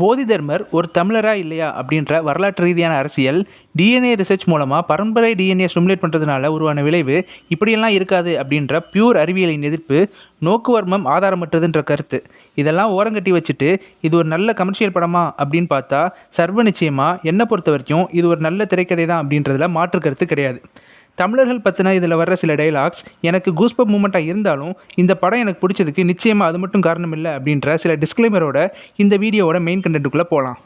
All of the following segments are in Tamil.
போதிதர்மர் ஒரு தமிழரா இல்லையா அப்படின்ற வரலாற்று ரீதியான அரசியல் டிஎன்ஏ ரிசர்ச் மூலமாக பரம்பரை டிஎன்ஏ ஸ்டிமுலேட் பண்ணுறதுனால உருவான விளைவு இப்படியெல்லாம் இருக்காது அப்படின்ற பியூர் அறிவியலின் எதிர்ப்பு நோக்குவர்மம் ஆதாரமற்றதுன்ற கருத்து. இதெல்லாம் ஓரங்கட்டி வச்சுட்டு இது ஒரு நல்ல கமர்ஷியல் படமா அப்படின்னு பார்த்தா சர்வ நிச்சயமாக என்னை பொறுத்த வரைக்கும் இது ஒரு நல்ல திரைக்கதை தான் அப்படின்றதுல மாற்று கருத்து கிடையாது. தமிழர்கள் பற்றின இதில் வர்ற சில டைலாக்ஸ் எனக்கு கூஸ்பப் மூமெண்ட்டாக இருந்தாலும் இந்த படம் எனக்கு பிடிச்சதுக்கு நிச்சயமாக அது மட்டும் காரணம் இல்லை அப்படின்ற சில டிஸ்க்ளைமரோட இந்த வீடியோவோட மெயின் கண்டென்ட்டுக்குள்ளே போகலாம்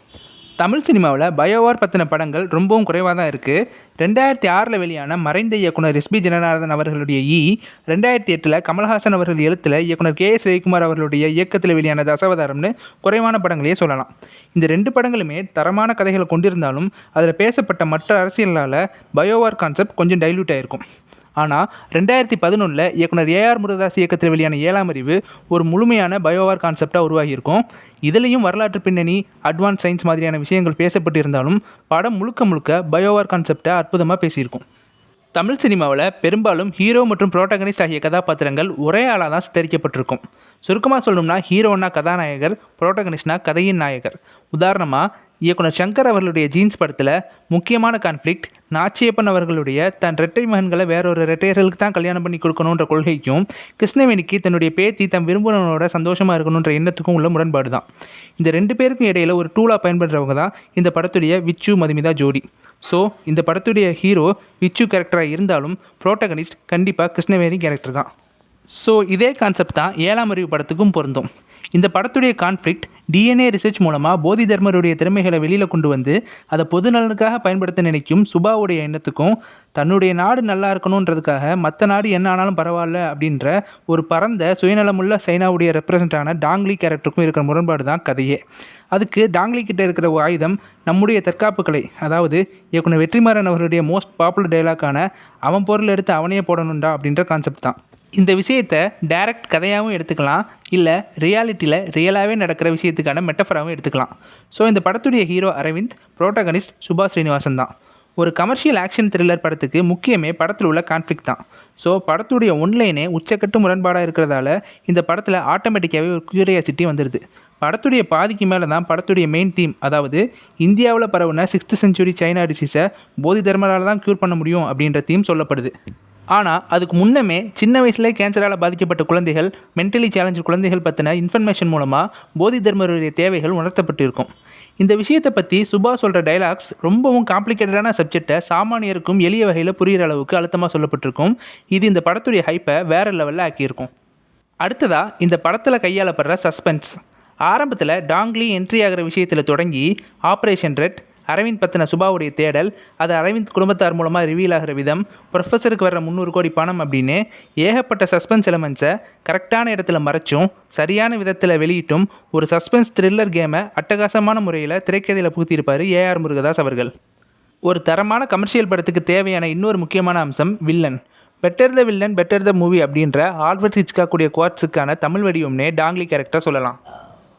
தமிழ் சினிமாவில் பயோவார் பற்றின படங்கள் ரொம்பவும் குறைவாக தான் இருக்குது ரெண்டாயிரத்தி ஆறில் வெளியான மறைந்த இயக்குனர் எஸ்பி ஜனநாதன் அவர்களுடைய ஈ ரெண்டாயிரத்தி எட்டில் கமல்ஹாசன் அவர்கள் எழுத்தில் இயக்குனர் கே எஸ் ரவிக்குமார் அவர்களுடைய இயக்கத்தில் வெளியான தசவதாரம்னு குறைவான படங்களையே சொல்லலாம். இந்த ரெண்டு படங்களுமே தரமான கதைகளை கொண்டிருந்தாலும் அதில் பேசப்பட்ட மற்ற அரசியலால் பயோவார் கான்செப்ட் கொஞ்சம் டைல்யூட் ஆகிருக்கும் ஆனால் ரெண்டாயிரத்தி பதினொன்றில் இயக்குனர் ஏஆர் முருகதாஸ் இயக்கத்தில் வெளியான ஏழாம் அறிவு ஒரு முழுமையான பயோவார் கான்செப்டாக உருவாகியிருக்கும். இதுலேயும் வரலாற்று பின்னணி அட்வான்ஸ் சயின்ஸ் மாதிரியான விஷயங்கள் பேசப்பட்டு இருந்தாலும் படம் முழுக்க முழுக்க பயோவார் கான்செப்டை அற்புதமாக பேசியிருக்கும். தமிழ் சினிமாவில் பெரும்பாலும் ஹீரோ மற்றும் புரோட்டகனிஸ்ட் ஆகிய கதாபாத்திரங்கள் ஒரே ஆளாக தான் சித்தரிக்கப்பட்டிருக்கும். சுருக்கமாக சொல்லணும்னா ஹீரோன்னா கதாநாயகர் புரோட்டகனிஸ்ட்னா கதையின் நாயகர். உதாரணமாக இயக்குனர் சங்கர் அவர்களுடைய ஜீன்ஸ் படத்தில் முக்கியமான கான்ஃப்ளிக்ட் நாச்சியப்பன் அவர்களுடைய தன் ரெட்டை மகன்களை வேறொரு ரெட்டையர்களுக்கு தான் கல்யாணம் பண்ணி கொடுக்கணுன்ற கொள்கைக்கும் கிருஷ்ணவேணிக்கு தன்னுடைய பேத்தி தன் விரும்புகிறவனோட சந்தோஷமாக இருக்கணுன்ற எண்ணத்துக்கும் உள்ள முரண்பாடு தான். இந்த ரெண்டு பேருக்கும் இடையில் ஒரு டூலாக பயன்படுறவங்க தான் இந்த படத்துடைய விச்சு மதுமிதா ஜோடி. ஸோ இந்த படத்துடைய ஹீரோ விச்சு கேரக்டராக இருந்தாலும் ப்ரோட்டகனிஸ்ட் கண்டிப்பாக கிருஷ்ணவேணி கேரக்டர் தான். ஸோ இதே கான்செப்ட் தான் ஏழாம் அறிவு படத்துக்கும் பொருந்தும். இந்த படத்துடைய கான்ஃப்ளிக்ட் டிஎன்ஏ ரிசர்ச் மூலமாக போதி தர்மருடைய திறமைகளை வெளியில் கொண்டு வந்து அதை பொது நலனுக்காக பயன்படுத்த நினைக்கும் சுபாவுடைய எண்ணத்துக்கும் தன்னுடைய நாடு நல்லா இருக்கணுன்றதுக்காக மற்ற நாடு என்ன ஆனாலும் பரவாயில்ல அப்படின்ற ஒரு பரந்த சுயநலமுள்ள சைனாவுடைய ரெப்ரசன்டான டாங்லி கேரக்டருக்கும் இருக்கிற முரண்பாடு தான் கதையே. அதுக்கு டாங்லி கிட்ட இருக்கிற ஒரு ஆயுதம் நம்முடைய தற்காப்பு கலை அதாவது இயக்குனர் வெற்றிமாறன் அவருடைய மோஸ்ட் பாப்புலர் டைலாக்கான அவன் பொருள் எடுத்து அவனையே போடணுண்டா அப்படின்ற கான்செப்ட் தான். இந்த விஷயத்தை டைரக்ட் கதையாகவும் எடுத்துக்கலாம் இல்லை ரியாலிட்டியில் ரியலாகவே நடக்கிற விஷயத்துக்கான மெட்டஃபராகவும் எடுத்துக்கலாம். ஸோ இந்த படத்துடைய ஹீரோ அரவிந்த் புரோட்டகனிஸ்ட் சுபாஷ் ஸ்ரீனிவாசன் தான். ஒரு கமர்ஷியல் ஆக்ஷன் த்ரில்லர் படத்துக்கு முக்கியமே படத்தில் உள்ள கான்ஃப்ளிக் தான். ஸோ படத்துடைய ஒன்லைனே உச்சக்கட்டு முரண்பாடாக இருக்கிறதால இந்த படத்தில் ஆட்டோமேட்டிக்காகவே ஒரு க்யூரியாசிட்டி வந்துடுது படத்துடைய பாதிக்கு மேலே தான் படத்துடைய மெயின் தீம் அதாவது இந்தியாவில் பரவுன சிக்ஸ்த் செஞ்சுரி சைனா டிசீஸை போதி தர்மரால் தான் க்யூர் பண்ண முடியும் அப்படின்ற தீம் சொல்லப்படுது. ஆனால் அதுக்கு முன்னமே சின்ன வயசுலேயே கேன்சரால் பாதிக்கப்பட்ட குழந்தைகள் மென்டலி சேலஞ்சு குழந்தைகள் பற்றின இன்ஃபர்மேஷன் மூலமாக போதி தர்மருடைய தேவைகள் உணர்த்தப்பட்டிருக்கும். இந்த விஷயத்தை பற்றி சுபா சொல்கிற டைலாக்ஸ் ரொம்பவும் காம்ப்ளிகேட்டடான சப்ஜெக்டை சாமானியருக்கும் எளிய வகையில் புரிகிற அளவுக்கு அழுத்தமாக சொல்லப்பட்டிருக்கும். இது இந்த படத்துடைய ஹைப்பை வேறு லெவலில் ஆக்கியிருக்கும். அடுத்ததாக இந்த படத்தில் கையாளப்படுற சஸ்பென்ஸ் ஆரம்பத்தில் டாங்லி என்ட்ரி ஆகிற விஷயத்தில் தொடங்கி ஆப்ரேஷன் ரெட் அரவிந்த் பற்றின சுபாவுடைய தேடல் அது அரவிந்த் குடும்பத்தார் மூலமாக ரிவீல் ஆகிற விதம் ப்ரொஃபஸருக்கு வர்ற முந்நூறு கோடி பணம் அப்படின்னு ஏகப்பட்ட சஸ்பென்ஸ் எலமெண்ட்ஸை கரெக்டான இடத்துல மறைச்சும் சரியான விதத்தில் வெளியிட்டும் ஒரு சஸ்பென்ஸ் த்ரில்லர் கேமை அட்டகாசமான முறையில் திரைக்கதையில் புகுத்தியிருப்பார் ஏஆர் முருகதாஸ் அவர்கள். ஒரு தரமான கமர்ஷியல் படத்துக்கு தேவையான இன்னொரு முக்கியமான அம்சம் villain better the villain better the movie அப்படின்ற ஆல்பர்ட் ஹிச்காக்குடைய குவாட்ஸுக்கான தமிழ் வடிவம்னே டாங்லி கேரக்டர் சொல்லலாம்.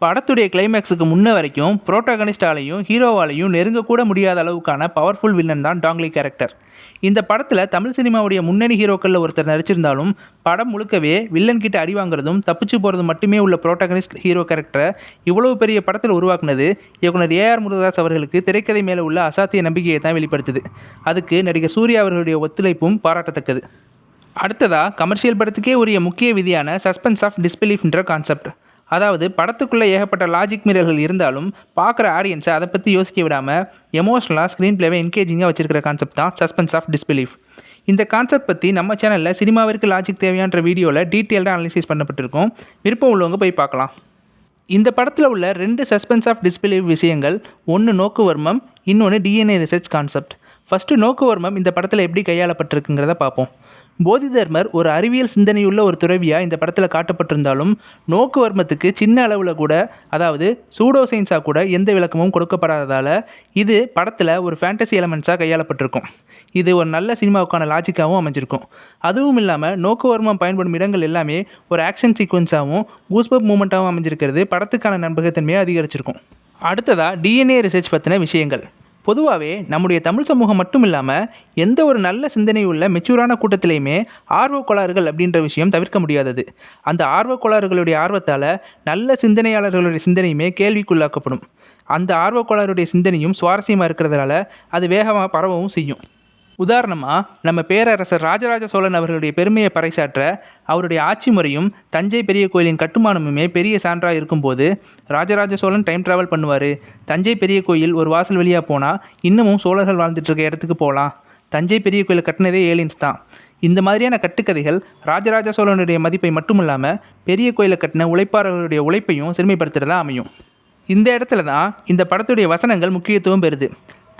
படத்துடைய கிளைமேக்ஸுக்கு முன்ன வரைக்கும் புரோட்டகனிஸ்டாலையும் ஹீரோவாலையும் நெருங்கக்கூட முடியாத அளவுக்கான பவர்ஃபுல் வில்லன் தான் டாங்லி கேரக்டர் இந்த படத்தில் தமிழ் சினிமாவுடைய முன்னணி ஹீரோக்களில் ஒருத்தர் நடிச்சிருந்தாலும் படம் முழுக்கவே வில்லன் கிட்ட அடி வாங்குறதும் தப்பிச்சு போகிறது மட்டுமே உள்ள புரோட்டகனிஸ்ட் ஹீரோ கேரக்டரை இவ்வளவு பெரிய படத்தில் உருவாக்குனது இயக்குனர் ஏஆர் முருகதாஸ் அவர்களுக்கு திரைக்கதை மேலே உள்ள அசாத்திய நம்பிக்கையை தான் வெளிப்படுத்துது. அதுக்கு நடிகர் சூர்யா அவர்களுடைய ஒத்துழைப்பும் பாராட்டத்தக்கது. அடுத்ததாக கமர்ஷியல் படத்துக்கே உரிய முக்கிய விதியான சஸ்பென்ஸ் ஆஃப் டிஸ்பிலீஃப்ன்ற கான்செப்ட் அதாவது படத்துக்குள்ளே ஏகப்பட்ட லாஜிக் மீறல்கள் இருந்தாலும் பார்க்குற ஆடியன்ஸை அதை பற்றி யோசிக்க விடாமல் எமோஷ்னலாக ஸ்க்ரீன் பிளேவை என்கேஜிங்காக வச்சிருக்கிற கான்செப்ட் தான் சஸ்பென்ஸ் ஆஃப் டிஸ்பிலீஃப் இந்த கான்செப்ட் பற்றி நம்ம சேனலில் சினிமாவிற்கு லாஜிக் தேவையான்ற வீடியோவில் டீட்டெயில்டாக அனலிசிஸ் பண்ணப்பட்டிருக்கும். விருப்பம் உள்ளவங்க போய் பார்க்கலாம். இந்த படத்தில் உள்ள ரெண்டு சஸ்பென்ஸ் ஆஃப் டிஸ்பிலீவ் விஷயங்கள் ஒன்று நோக்குவர்மம் இன்னொன்று டிஎன்ஏ ரிசர்ச் கான்செப்ட் ஃபஸ்ட்டு நோக்குவர்மம் இந்த படத்தில் எப்படி கையாளப்பட்டிருக்குங்கிறத பார்ப்போம். போதிதர்மர் ஒரு அறிவியல் சிந்தனையுள்ள ஒரு துறவியாக இந்த படத்தில் காட்டப்பட்டிருந்தாலும் நோக்குவர்மத்துக்கு சின்ன அளவில் கூட அதாவது சூடோ சயின்ஸாக கூட எந்த விளக்கமும் கொடுக்கப்படாததால் இது படத்தில் ஒரு ஃபேண்டசி எலமெண்ட்ஸாக கையாளப்பட்டிருக்கும். இது ஒரு நல்ல சினிமாவுக்கான லாஜிக்காகவும் அமைஞ்சிருக்கும். அதுவும் இல்லாமல் நோக்குவர்மம் பயன்படும் இடங்கள் எல்லாமே ஒரு ஆக்ஷன் சீக்வன்ஸாகவும் கூஸ்பப் மூமெண்ட்டாகவும் அமைஞ்சிருக்கிறது படத்துக்கான நம்பகத்தன்மையை அதிகரிச்சிருக்கும். அடுத்ததாக டிஎன்ஏ ரிசர்ச் பற்றின விஷயங்கள். பொதுவாகவே நம்முடைய தமிழ் சமூகம் மட்டும் இல்லாமல் எந்த ஒரு நல்ல சிந்தனை உள்ள மெச்சூரான கூட்டத்திலையுமே ஆர்வக் கோளாறுகள் அப்படின்ற விஷயம் தவிர்க்க முடியாதது. அந்த ஆர்வக் கோளாறுகளுடைய ஆர்வத்தால் நல்ல சிந்தனையாளர்களுடைய சிந்தனையுமே கேள்விக்குள்ளாக்கப்படும். அந்த ஆர்வக் கோளாறுடைய சிந்தனையும் சுவாரஸ்யமாக இருக்கிறதுனால அது வேகமாக பரவவும் செய்யும். உதாரணமாக நம்ம பேரரசர் ராஜராஜ சோழன் அவர்களுடைய பெருமையை பறைசாற்ற அவருடைய ஆட்சி முறையும் தஞ்சை பெரிய கோயிலின் கட்டுமானமுமே பெரிய சான்றாக இருக்கும்போது ராஜராஜ சோழன் டைம் ட்ராவல் பண்ணுவார். தஞ்சை பெரிய கோயில் ஒரு வாசல் வழியாக போனால் இன்னமும் சோழர்கள் வாழ்ந்துட்டு இருக்க இடத்துக்கு போகலாம் தஞ்சை பெரிய கோயில் கட்டினதே ஏலியன்ஸ் தான். இந்த மாதிரியான கட்டுக்கதைகள் ராஜராஜ சோழனுடைய மதிப்பை மட்டும் இல்லாமல் பெரிய கோயிலை கட்டின உழைப்பாளர்களுடைய உழைப்பையும் சிறுமைப்படுத்துகிறதா அமையும். இந்த இடத்துல தான் இந்த படத்துடைய வசனங்கள் முக்கியத்துவம் பெறுது.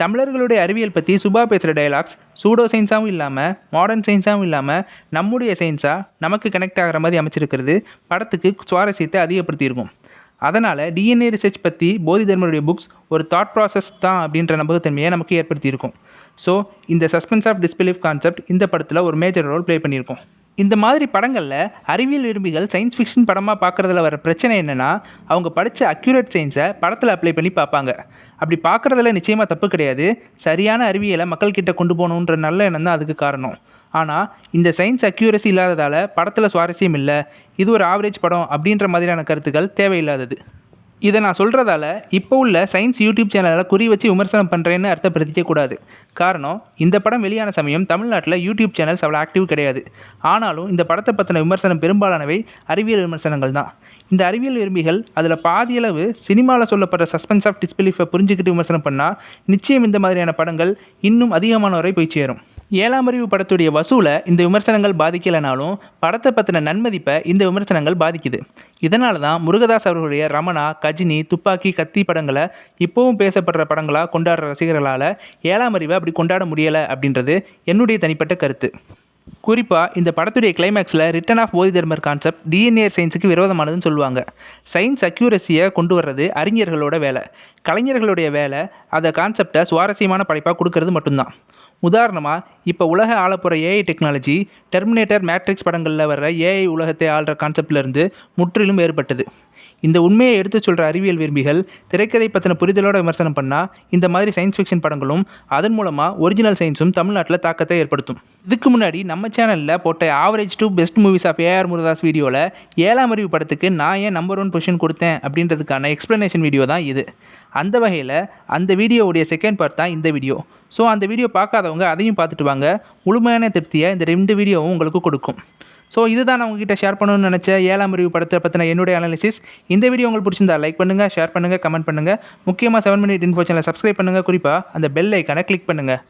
தமிழர்களுடைய அறிவியல் பற்றி சுபா பேசுகிற டைலாக்ஸ் சூடோ சயின்ஸாகவும் இல்லாமல் மாடர்ன் சயின்ஸாகவும் இல்லாமல் நம்முடைய சயின்ஸாக நமக்கு கனெக்ட் ஆகிற மாதிரி அமைச்சிருக்கிறது. படத்துக்கு சுவாரஸ்யத்தை அதிகப்படுத்தியிருக்கும். அதனால் டிஎன்ஏ ரிசர்ச் பற்றி போதி தர்மருடைய புக்ஸ் ஒரு தாட் ப்ராசஸ் தான் அப்படின்ற நம்பகத்தன்மையை நமக்கு ஏற்படுத்தியிருக்கும். ஸோ இந்த சஸ்பென்ஸ் ஆஃப் டிஸ்பிலீஃப் கான்செப்ட் இந்த படத்தில் ஒரு மேஜர் ரோல் ப்ளே பண்ணியிருக்கோம். இந்த மாதிரி படங்களில் அறிவியல் விரும்பிகள் சயின்ஸ் ஃபிக்ஷன் படமாக பார்க்குறதுல வர பிரச்சனை என்னென்னா அவங்க படித்த அக்யூரேட் சயின்ஸை படத்தில் அப்ளை பண்ணி பார்ப்பாங்க அப்படி பார்க்குறதுல நிச்சயமாக தப்பு கிடையாது. சரியான அறிவியலை மக்கள்கிட்ட கொண்டு போகணுன்ற நல்ல எண்ணம் தான் அதுக்கு காரணம். ஆனால் இந்த சயின்ஸ் அக்யூரசி இல்லாததால் படத்தில் சுவாரஸ்யம் இல்லை இது ஒரு ஆவரேஜ் படம் அப்படின்ற மாதிரியான கருத்துக்கள் தேவையில்லாதது. இதை நான் சொல்கிறதால இப்போ உள்ள சயின்ஸ் யூடியூப் சேனலில் குறி வச்சு விமர்சனம் பண்ணுறேன்னு அர்த்தப்படுத்திக்க கூடாது. காரணம் இந்த படம் வெளியான சமயம் தமிழ்நாட்டில் யூடியூப் சேனல்ஸ் அவ்வளோ ஆக்டிவ் கிடையாது. ஆனாலும் இந்த படத்தை பற்றின விமர்சனம் பெரும்பாலானவை அறிவியல் விமர்சனங்கள் தான். இந்த அறிவியல் விரும்பிகள் அதில் பாதியளவு சினிமாவில் சொல்லப்படுற சஸ்பென்ஸ் ஆஃப் டிஸ்பிலீஃபை புரிஞ்சுக்கிட்டு விமர்சனம் பண்ணால் நிச்சயம் இந்த மாதிரியான படங்கள் இன்னும் அதிகமானவரை போய் சேரும். ஏழாம் அறிவு படத்துடைய வசூலை இந்த விமர்சனங்கள் பாதிக்கலைனாலும் படத்தை பற்றின நன்மதிப்பை இந்த விமர்சனங்கள் பாதிக்குது. இதனால தான் முருகதாஸ் அவர்களுடைய ரமணா கஜினி துப்பாக்கி கத்தி படங்களை இப்போவும் பேசப்படுற படங்களாக கொண்டாடுற ரசிகர்களால் ஏழாம் அறிவை அப்படி கொண்டாட முடியலை அப்படின்றது என்னுடைய தனிப்பட்ட கருத்து. குறிப்பாக இந்த படத்துடைய கிளைமேக்ஸில் return of Bodhi Dharmar concept DNA சயின்ஸுக்கு விரோதமானதுன்னு சொல்லுவாங்க. சயின்ஸ் அக்யூரஸியை கொண்டு வர்றது அறிஞர்களோட வேலை. கலைஞர்களுடைய வேலை அந்த கான்செப்டை சுவாரஸ்யமான படைப்பாக கொடுக்கறது மட்டும்தான். உதாரணமாக இப்போ உலக ஆளப்போகிற ஏஐ டெக்னாலஜி டெர்மினேட்டர் மேட்ரிக்ஸ் படங்களில் வர்ற ஏஐ உலகத்தை ஆள்ற கான்செப்ட்லேருந்து முற்றிலும் வேறுபட்டது. இந்த உண்மையை எடுத்து சொல்கிற அறிவியல் விரும்பிகள் திரைக்கதை பற்றின புரிதலோட விமர்சனம் பண்ணால் இந்த மாதிரி சயின்ஸ் ஃபிக்ஷன் படங்களும் அதன் மூலமாக ஒரிஜினல் சயின்ஸும் தமிழ்நாட்டில் தாக்கத்தை ஏற்படுத்தும். இதுக்கு முன்னாடி நம்ம சேனலில் போட்ட average to best movies of AR Murugadoss வீடியோவில் ஏழாம் அறிவு படத்துக்கு நான் ஏன் நம்பர் ஒன் பொசிஷன் கொடுத்தேன் அப்படின்றதுக்கான எக்ஸ்ப்ளனேஷன் வீடியோ தான் இது. அந்த வகையில் அந்த வீடியோவுடைய செகண்ட் பார்ட் தான் இந்த வீடியோ ஸோ அந்த வீடியோ பார்க்காதவங்க அதையும் பார்த்துட்டு வாங்க. முழுமையான திருப்தியை இந்த ரெண்டு வீடியோவும் உங்களுக்கு கொடுக்கும். ஸோ இதுதான் நான் உங்ககிட்ட ஷேர் பண்ணணும்னு நினச்ச ஏழாம் அறிவு படத்தை பற்றின என்னுடைய அனாலிசிஸ் இந்த வீடியோ உங்களுக்கு பிடிச்சிருந்தா லைக் பண்ணுங்கள் ஷேர் பண்ணுங்கள் கமெண்ட் பண்ணுங்கள் முக்கியமாக செவன் மினிட் இன்ஃபோ சேனலை சப்ஸ்கிரைப் பண்ணுங்கள் குறிப்பாக அந்த பெல் ஐக்கானை கிளிக் பண்ணுங்கள்